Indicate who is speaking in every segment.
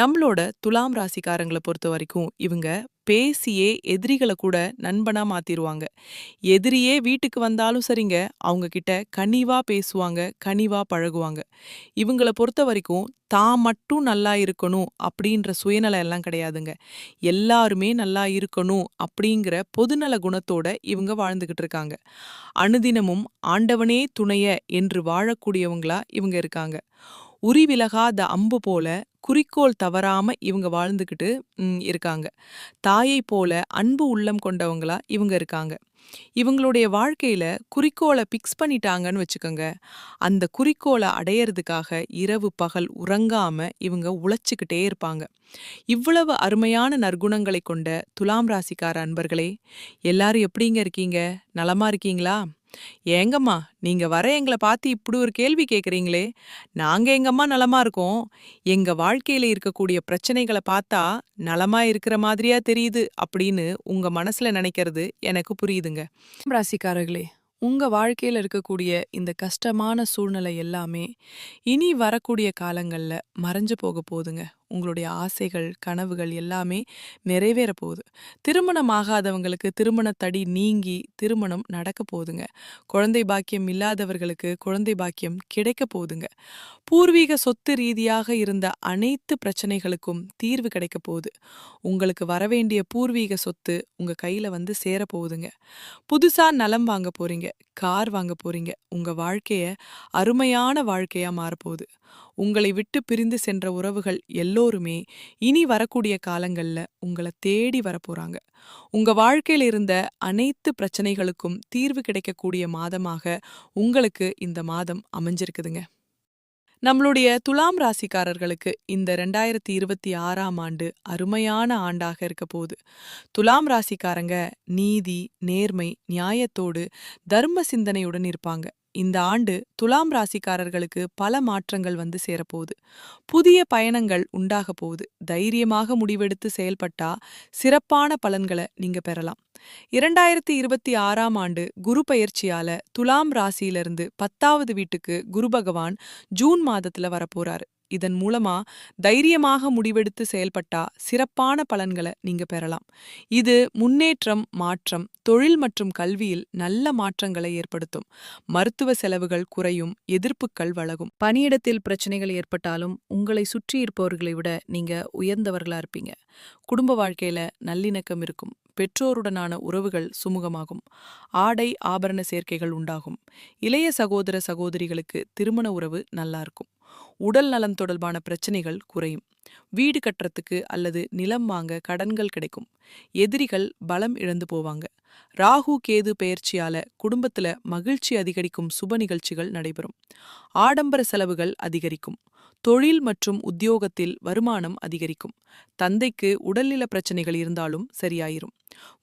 Speaker 1: நம்மளோட துலாம் ராசிக்காரங்களை பொறுத்த வரைக்கும் இவங்க பேசியே எதிரிகளை கூட நண்பனா மாற்றிடுவாங்க எதிரியே வீட்டுக்கு வந்தாலும் சரிங்க அவங்க கிட்ட கனிவா பேசுவாங்க கனிவா பழகுவாங்க. இவங்கள பொறுத்த வரைக்கும் தான் மட்டும் நல்லா இருக்கணும் அப்படின்ற சுயநலம் எல்லாம் கிடையாதுங்க. எல்லாருமே நல்லா இருக்கணும் அப்படிங்கிற பொதுநல குணத்தோட இவங்க வாழ்ந்துகிட்டு இருக்காங்க. அனுதினமும் ஆண்டவனே துணைய என்று வாழக்கூடியவங்களா இவங்க இருக்காங்க. உரிவிலகாத அம்பு போல குறிக்கோள் தவறாம இவங்க வாழ்ந்துகிட்டு இருக்காங்க. தாயை போல அன்பு உள்ளம் கொண்டவங்களா இவங்க இருக்காங்க. இவங்களுடைய வாழ்க்கையில குறிக்கோளை பிக்ஸ் பண்ணிட்டாங்கன்னு வச்சுக்கோங்க. அந்த குறிக்கோளை அடையறதுக்காக இரவு பகல் உறங்காம இவங்க உழைச்சிக்கிட்டே இருப்பாங்க. இவ்வளவு அருமையான நற்குணங்களை கொண்ட துலாம் ராசிக்கார அன்பர்களே எல்லாரும் எப்படிங்க இருக்கீங்க? நலமா இருக்கீங்களா? ஏங்கம்மா நீங்க வர எங்களை பார்த்து இப்படி ஒரு கேள்வி கேக்குறீங்களே. நாங்க எங்கம்மா நலமா இருக்கோம்? எங்க வாழ்க்கையில இருக்கக்கூடிய பிரச்சனைகளை பார்த்தா நலமா இருக்கிற மாதிரியா தெரியுது அப்படின்னு உங்க மனசுல நினைக்கிறது எனக்கு புரியுதுங்க. ராசிக்காரர்களே உங்க வாழ்க்கையில இருக்கக்கூடிய இந்த கஷ்டமான சூழ்நிலை எல்லாமே இனி வரக்கூடிய காலங்கள்ல மறைஞ்சு போக போகுதுங்க. உங்களுடைய ஆசைகள் கனவுகள் எல்லாமே நிறைவேற போகுது. திருமணம் ஆகாதவங்களுக்கு திருமணத்தடி நீங்கி திருமணம் நடக்க போகுதுங்க. குழந்தை பாக்கியம் இல்லாதவர்களுக்கு குழந்தை பாக்கியம் கிடைக்க போகுதுங்க. பூர்வீக சொத்து ரீதியாக இருந்த அனைத்து பிரச்சனைகளுக்கும் தீர்வு கிடைக்க போகுது. உங்களுக்கு வரவேண்டிய பூர்வீக சொத்து உங்க கையில வந்து சேர போகுதுங்க. புதுசா நலம் வாங்க போறீங்க கார் வாங்க போறீங்க உங்க வாழ்க்கைய அருமையான வாழ்க்கையா மாறப்போகுது. உங்களை விட்டு பிரிந்து சென்ற உறவுகள் எல்லோருமே இனி வரக்கூடிய காலங்கள்ல உங்களை தேடி வரப்போறாங்க. உங்க வாழ்க்கையில இருந்த அனைத்து பிரச்சனைகளுக்கும் தீர்வு கிடைக்கக்கூடிய மாதமாக உங்களுக்கு இந்த மாதம் அமைஞ்சிருக்குதுங்க. நம்மளுடைய துலாம் ராசிக்காரர்களுக்கு இந்த ரெண்டாயிரத்தி இருபத்தி ஆறாம் ஆண்டு அருமையான ஆண்டாக இருக்க போகுது. துலாம் ராசிக்காரங்க நீதி நேர்மை நியாயத்தோடு தர்ம சிந்தனையுடன் இருப்பாங்க. இந்த ஆண்டு துலாம் ராசிக்காரர்களுக்கு பல மாற்றங்கள் வந்து சேரப்போகுது. புதிய பயணங்கள் உண்டாக போகுது தைரியமாக முடிவெடுத்து செயல்பட்டா சிறப்பான பலன்களை நீங்க பெறலாம். இரண்டாயிரத்தி இருபத்தி ஆறாம் ஆண்டு குரு பயிற்சியால துலாம் ராசியிலிருந்து பத்தாவது வீட்டுக்கு குரு பகவான் ஜூன் மாதத்துல வரப்போறாரு. இதன் மூலமா தைரியமாக முடிவெடுத்து செயல்பட்டா சிறப்பான பலன்களை நீங்க பெறலாம். இது முன்னேற்றம் மாற்றம் தொழில் மற்றும் கல்வியில் நல்ல மாற்றங்களை ஏற்படுத்தும். மருத்துவ செலவுகள் குறையும் எதிர்ப்புகள் வழகும் பணியிடத்தில் பிரச்சனைகள் ஏற்பட்டாலும் உங்களை சுற்றி இருப்பவர்களை விட நீங்க உயர்ந்தவர்களா இருப்பீங்க. குடும்ப வாழ்க்கையில நல்லிணக்கம் இருக்கும். பெற்றோருடனான உறவுகள் சுமூகமாகும். ஆடை ஆபரண சேர்க்கைகள் உண்டாகும். இளைய சகோதர சகோதரிகளுக்கு திருமண உறவு நல்லா இருக்கும் உடல் நலம் தொடர்பான பிரச்சனைகள் குறையும். வீடு கட்டுறதுக்கு அல்லது நிலம் வாங்க கடன்கள் கிடைக்கும். எதிரிகள் பலம் இழந்து போவாங்க. ராகு கேது பெயர்ச்சியால குடும்பத்துல மகிழ்ச்சி அதிகரிக்கும் சுப நிகழ்ச்சிகள் நடைபெறும். ஆடம்பர செலவுகள் அதிகரிக்கும். தொழில் மற்றும் உத்தியோகத்தில் வருமானம் அதிகரிக்கும். தந்தைக்கு உடல்நல பிரச்சனைகள் இருந்தாலும் சரியாயிரும்.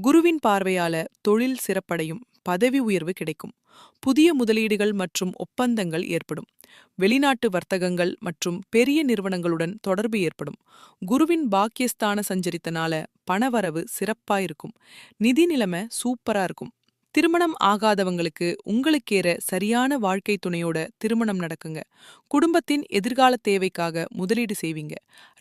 Speaker 1: குருவின் பார்வையால தொழில் சிறப்படையும் பதவி உயர்வு கிடைக்கும். புதிய முதலீடுகள் மற்றும் ஒப்பந்தங்கள் ஏற்படும். வெளிநாட்டு வர்த்தகங்கள் மற்றும் பெரிய நிறுவனங்களுடன் தொடர்பு ஏற்படும். குருவின் பாக்கியஸ்தான சஞ்சரித்தனால பணவரவு சிறப்பா இருக்கும் நிதி நிலைமை சூப்பரா இருக்கும். திருமணம் ஆகாதவங்களுக்கு உங்களுக்கேற சரியான வாழ்க்கை துணையோட திருமணம் நடக்குங்க. குடும்பத்தின் எதிர்கால தேவைக்காக முதலீடு செய்வீங்க.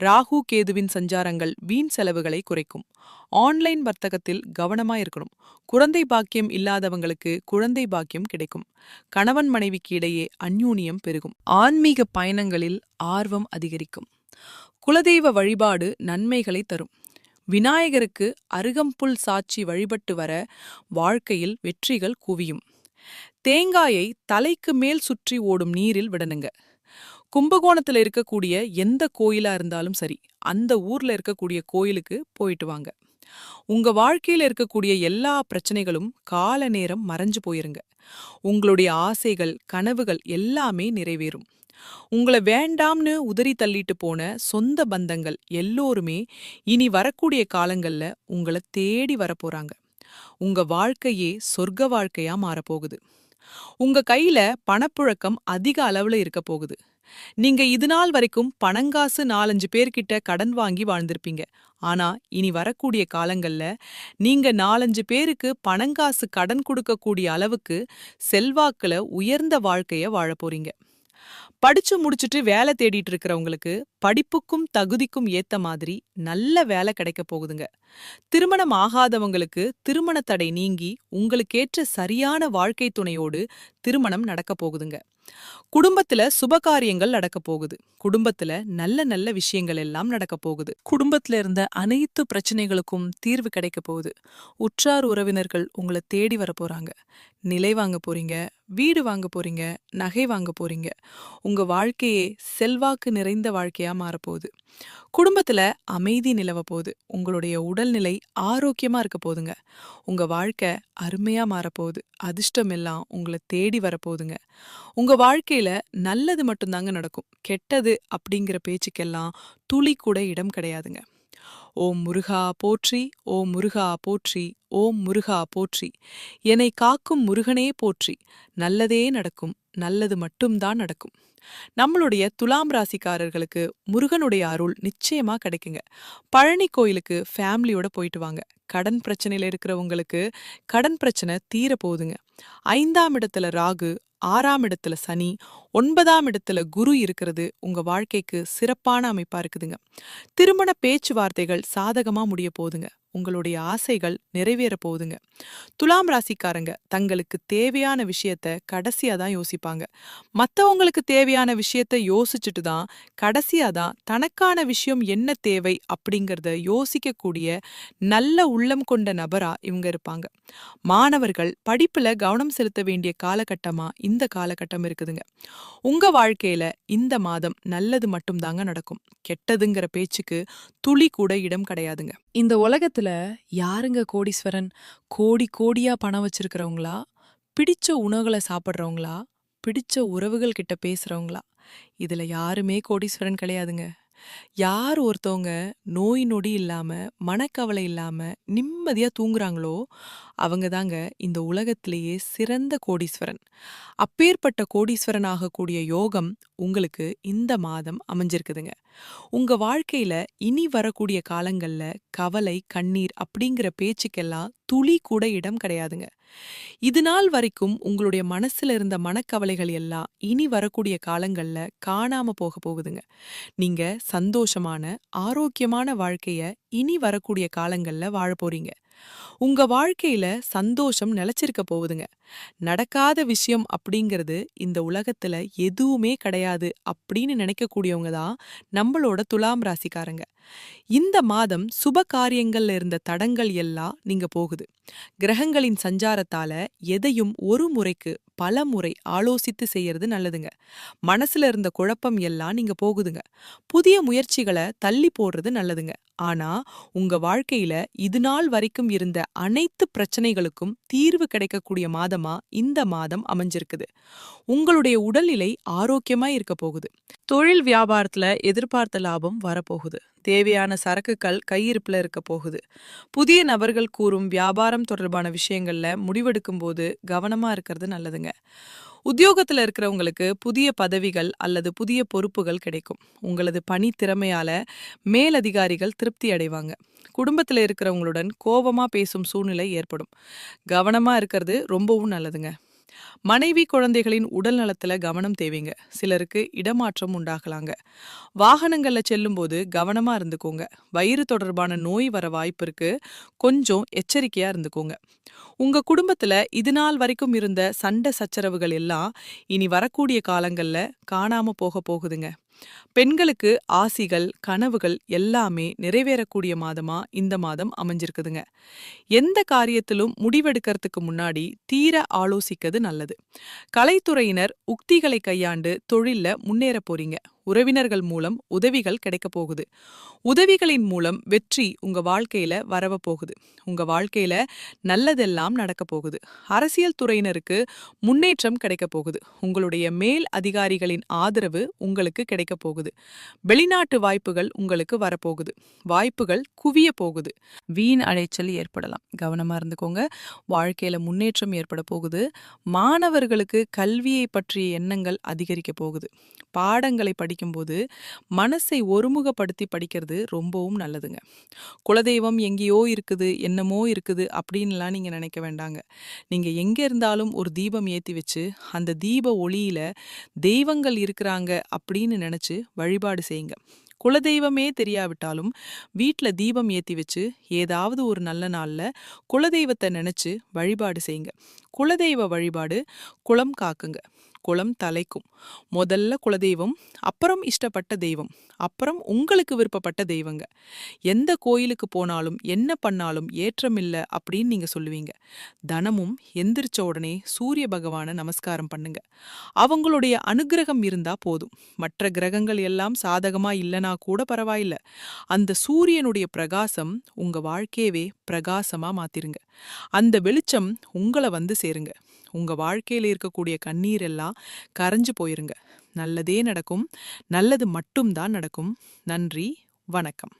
Speaker 1: ராகு கேதுவின் சஞ்சாரங்கள் வீண் செலவுகளை குறைக்கும். ஆன்லைன் வர்த்தகத்தில் கவனமா இருக்கணும். குழந்தை பாக்கியம் இல்லாதவங்களுக்கு குழந்தை பாக்கியம் கிடைக்கும். கணவன் மனைவிக்கு இடையே அந்யூனியம் பெருகும். ஆன்மீக பயணங்களில் ஆர்வம் அதிகரிக்கும். குலதெய்வ வழிபாடு நன்மைகளை தரும். விநாயகருக்கு அருகம்புல் சாட்சி வழிபட்டு வர வாழ்க்கையில் வெற்றிகள் குவியும். தேங்காயை தலைக்கு மேல் சுற்றி ஓடும் நீரில் விடணுங்க. கும்பகோணத்துல இருக்கக்கூடிய எந்த கோயிலா இருந்தாலும் சரி அந்த ஊர்ல இருக்கக்கூடிய கோயிலுக்கு போயிட்டு வாங்க. உங்க வாழ்க்கையில இருக்கக்கூடிய எல்லா பிரச்சனைகளும் கால நேரம் மறைஞ்சு போயிருங்க. உங்களுடைய ஆசைகள் கனவுகள் எல்லாமே நிறைவேறும். உங்களை வேண்டாம்னு உதறி தள்ளிட்டு போன சொந்த பந்தங்கள் எல்லோருமே இனி வரக்கூடிய காலங்கள்ல உங்களை தேடி வரப்போறாங்க. உங்க வாழ்க்கையே சொர்க்க வாழ்க்கையா மாறப்போகுது. உங்க கையில பணப்புழக்கம் அதிக அளவுல இருக்க போகுது. நீங்க இது நாள் வரைக்கும் பணங்காசு நாலஞ்சு பேர்கிட்ட கடன் வாங்கி வாழ்ந்திருப்பீங்க. ஆனா இனி வரக்கூடிய காலங்கள்ல நீங்க நாலஞ்சு பேருக்கு பணங்காசு கடன் கொடுக்கக்கூடிய அளவுக்கு செல்வாக்குல உயர்ந்த வாழ்க்கைய வாழ போறீங்க படிச்சு முடிச்சுட்டு வேலை தேடிட்டு இருக்கிறவங்களுக்கு படிப்புக்கும் தகுதிக்கும் ஏத்த மாதிரி நல்ல வேலை கிடைக்க போகுதுங்க. திருமணம் ஆகாதவங்களுக்கு திருமண தடை நீங்கி உங்களுக்கேற்ற சரியான வாழ்க்கை துணையோடு திருமணம் நடக்க போகுதுங்க. குடும்பத்துல சுபகாரியங்கள் நடக்க போகுது. குடும்பத்துல நல்ல நல்ல விஷயங்கள் எல்லாம் நடக்க போகுது. குடும்பத்துல இருந்த அனைத்து பிரச்சனைகளுக்கும் தீர்வு கிடைக்க போகுது. உற்றார் உறவினர்கள் உங்களை தேடி வர போறாங்க. நிலை வாங்க போறீங்க வீடு வாங்க போறீங்க நகை வாங்க போறீங்க. உங்க வாழ்க்கையே செல்வாக்கு நிறைந்த வாழ்க்கையா மாறப்போகுது. குடும்பத்துல அமைதி நிலவ போகுது. உங்களுடைய உடல்நிலை ஆரோக்கியமா இருக்க போகுதுங்க. உங்க வாழ்க்கை அருமையா மாறப்போகுது. அதிர்ஷ்டம் எல்லாம் உங்களை தேடி வரப்போகுதுங்க உங்க வாழ்க்கையில நல்லது மட்டும்தாங்க நடக்கும். கெட்டது அப்படிங்கிற பேச்சுக்கெல்லாம் துளி கூட இடம் கிடையாதுங்க. ஓம் முருகா போற்றி ஓம் முருகா போற்றி ஓம் முருகா போற்றி. என்னை காக்கும் முருகனே போற்றி. நல்லதே நடக்கும் நல்லது மட்டும்தான் நடக்கும். நம்மளுடைய துலாம் ராசிக்காரர்களுக்கு முருகனுடைய அருள் நிச்சயமா கிடைக்குங்க. பழனி கோயிலுக்கு ஃபேமிலியோட போயிட்டு வாங்க. கடன் பிரச்சனையில இருக்கிறவங்களுக்கு கடன் பிரச்சனை தீர போகுதுங்க ஐந்தாம் இடத்துல ராகு ஆறாம் இடத்துல சனி ஒன்பதாம் இடத்துல குரு இருக்கிறது உங்க வாழ்க்கைக்கு சிறப்பான அமைப்பா இருக்குதுங்க. திருமண பேச்சுவார்த்தைகள் சாதகமா முடிய போகுதுங்க. உங்களுடைய ஆசைகள் நிறைவேற போகுதுங்க. துலாம் ராசிக்காரங்க தங்களுக்கு தேவையான விஷயத்த கடைசியா தான் யோசிப்பாங்க. மத்தவங்களுக்கு தேவையான விஷயத்த யோசிச்சுட்டு தான் கடைசியா தான் தனக்கான விஷயம் என்ன தேவை அப்படிங்கறத யோசிக்கக்கூடிய நல்ல உள்ளம் கொண்ட நபரா இவங்க இருப்பாங்க. மாணவர்கள் படிப்புல கவனம் செலுத்த வேண்டிய காலகட்டமா இந்த காலகட்டம் இருக்குதுங்க. உங்க வாழ்க்கையில இந்த மாதம் நல்லது மட்டும்தாங்க நடக்கும். கெட்டதுங்கிற பேச்சுக்கு துளி கூட இடம் கிடையாதுங்க. இந்த உலகத்துல யாருங்க கோடீஸ்வரன்? கோடி கோடியா பணம் வச்சிருக்கிறவங்களா? பிடிச்ச உணவுகளை சாப்பிட்றவங்களா? பிடிச்ச உறவுகள் கிட்ட பேசுறவங்களா? இதுல யாருமே கோடீஸ்வரன் கிடையாதுங்க. யார் ஒருத்தவங்க நோய் நொடி இல்லாம மனக்கவலை இல்லாம நிம்மதியா தூங்குறாங்களோ அவங்க தாங்க இந்த உலகத்திலேயே சிறந்த கோடீஸ்வரன். அப்பேற்பட்ட கோடீஸ்வரன் ஆகக்கூடிய யோகம் உங்களுக்கு இந்த மாதம் அமைஞ்சிருக்குதுங்க. உங்க வாழ்க்கையில இனி வரக்கூடிய காலங்கள்ல கவலை கண்ணீர் அப்படிங்கிற பேச்சுக்கெல்லாம் துளி கூட இடம் கிடையாதுங்க. இது நாள் வரைக்கும் உங்களுடைய மனசுல இருந்த மனக்கவலைகள் எல்லாம் இனி வரக்கூடிய காலங்கள்ல காணாம போக போகுதுங்க. நீங்க சந்தோஷமான ஆரோக்கியமான வாழ்க்கைய இனி வரக்கூடிய காலங்கள்ல வாழ போறீங்க. உங்க வாழ்க்கையில சந்தோஷம் நிலைச்சிருக்க போகுதுங்க. நடக்காத விஷயம் அப்படிங்கிறது இந்த உலகத்துல எதுவுமே கிடையாது அப்படின்னு நினைக்கக்கூடியவங்க தான் நம்மளோட துலாம் ராசிக்காரங்க. இந்த மாதம் சுப காரியங்கள்ல இருந்த தடங்கள் எல்லாம் நீங்க போகுது. கிரகங்களின் சஞ்சாரத்தால எதையும் ஒரு முறைக்கு பல முறை ஆலோசித்து செய்யறது நல்லதுங்க. மனசுல இருந்த குழப்பம் எல்லாம் நீங்க போகுதுங்க. புதிய முயற்சிகளை தள்ளி போடுறது நல்லதுங்க. ஆனா உங்க வாழ்க்கையில இது நாள் வரைக்கும் இருந்த அனைத்து பிரச்சனைகளுக்கும் தீர்வு கிடைக்கக்கூடிய மாதமா இந்த மாதம் அமைஞ்சிருக்குது. உங்களுடைய உடல்நிலை ஆரோக்கியமா இருக்க போகுது. தொழில் வியாபாரத்துல எதிர்பார்த்த லாபம் வரப்போகுது. தேவையான சரக்குகள் கையிருப்பில் இருக்க போகுது. புதிய நபர்கள் கூறும் வியாபாரம் தொடர்பான விஷயங்களில் முடிவெடுக்கும் போது கவனமாக இருக்கிறது நல்லதுங்க. உத்தியோகத்தில் இருக்கிறவங்களுக்கு புதிய பதவிகள் அல்லது புதிய பொறுப்புகள் கிடைக்கும். உங்களது பணி திறமையால மேலதிகாரிகள் திருப்தி அடைவாங்க. குடும்பத்தில் இருக்கிறவங்களுடன் கோபமாக பேசும் சூழ்நிலை ஏற்படும். கவனமாக இருக்கிறது ரொம்பவும் நல்லதுங்க. மனைவி குழந்தைகளின் உடல் நலத்துல கவனம் தேவைங்க. சிலருக்கு இடமாற்றம் உண்டாகலாங்க. வாகனங்கள்ல செல்லும்போது கவனமா இருந்துக்கோங்க. வயிறு தொடர்பான நோய் வர வாய்ப்பு இருக்கு. கொஞ்சம் எச்சரிக்கையா இருந்துக்கோங்க. உங்க குடும்பத்துல இது நாள் வரைக்கும் இருந்த சண்டை சச்சரவுகள் எல்லாம் இனி வரக்கூடிய காலங்கள்ல காணாம போக போகுதுங்க. பெண்களுக்கு ஆசிகள் கனவுகள் எல்லாமே நிறைவேறக்கூடிய மாதமா இந்த மாதம் அமைஞ்சிருக்குதுங்க. எந்த காரியத்திலும் முடிவெடுக்கிறதுக்கு முன்னாடி தீர ஆலோசிக்கிறது நல்லது. கலைத்துறையினர் உக்திகளை கையாண்டு தொழில்ல முன்னேற போறீங்க. உறவினர்கள் மூலம் உதவிகள் கிடைக்கப் போகுது. உதவிகளின் மூலம் வெற்றி உங்க வாழ்க்கையில வரவ போகுது. உங்க வாழ்க்கையில நல்லதெல்லாம் நடக்க போகுது. அரசியல் துறையினருக்கு முன்னேற்றம் கிடைக்க போகுது. உங்களுடைய மேல் அதிகாரிகளின் ஆதரவு உங்களுக்கு கிடைக்க போகுது. வெளிநாட்டு வாய்ப்புகள் உங்களுக்கு வரப்போகுது வாய்ப்புகள் குவிய போகுது. வீண் அலைச்சல் ஏற்படலாம். கவனமா இருந்துக்கோங்க. வாழ்க்கையில முன்னேற்றம் ஏற்பட போகுது. மாணவர்களுக்கு கல்வியை பற்றிய எண்ணங்கள் அதிகரிக்க போகுது. பாடங்களை படிக்கும்போது மனசை ஒருமுகப்படுத்தி படிக்கிறது ரொம்பவும் நல்லதுங்க. குலதெய்வம் எங்கேயோ இருக்குது என்னமோ இருக்குது அப்படின்லாம் நீங்கள் நினைக்க வேண்டாங்க. நீங்கள் எங்கே இருந்தாலும் ஒரு தீபம் ஏற்றி வச்சு அந்த தீப ஒளியில தெய்வங்கள் இருக்கிறாங்க அப்படின்னு நினச்சி வழிபாடு செய்யுங்க. குலதெய்வமே தெரியாவிட்டாலும் வீட்டில் தீபம் ஏற்றி வச்சு ஏதாவது ஒரு நல்ல நாளில் குலதெய்வத்தை நினச்சி வழிபாடு செய்யுங்க. குலதெய்வ வழிபாடு குளம் காக்குங்க. குளம் தலைக்கும். முதல்ல குலதெய்வம் அப்புறம் இஷ்டப்பட்ட தெய்வம் அப்புறம் உங்களுக்கு விருப்பப்பட்ட தெய்வங்க. எந்த கோயிலுக்கு போனாலும் என்ன பண்ணாலும் ஏற்றமில்லை அப்படின்னு நீங்க சொல்லுவீங்க. தனமும் எந்திரிச்ச உடனே சூரிய பகவான நமஸ்காரம் பண்ணுங்க. அவங்களுடைய அனுகிரகம் இருந்தா போதும். மற்ற கிரகங்கள் எல்லாம் சாதகமா இல்லைனா கூட பரவாயில்ல. அந்த சூரியனுடைய பிரகாசம் உங்க வாழ்க்கையவே பிரகாசமா மாத்திருங்க. அந்த வெளிச்சம் உங்களை வந்து சேருங்க. உங்க வாழ்க்கையில இருக்கக்கூடிய கண்ணீர் எல்லாம் கரைஞ்சு போயிருங்க. நல்லதே நடக்கும். நல்லது மட்டும்தான் நடக்கும். நன்றி. வணக்கம்.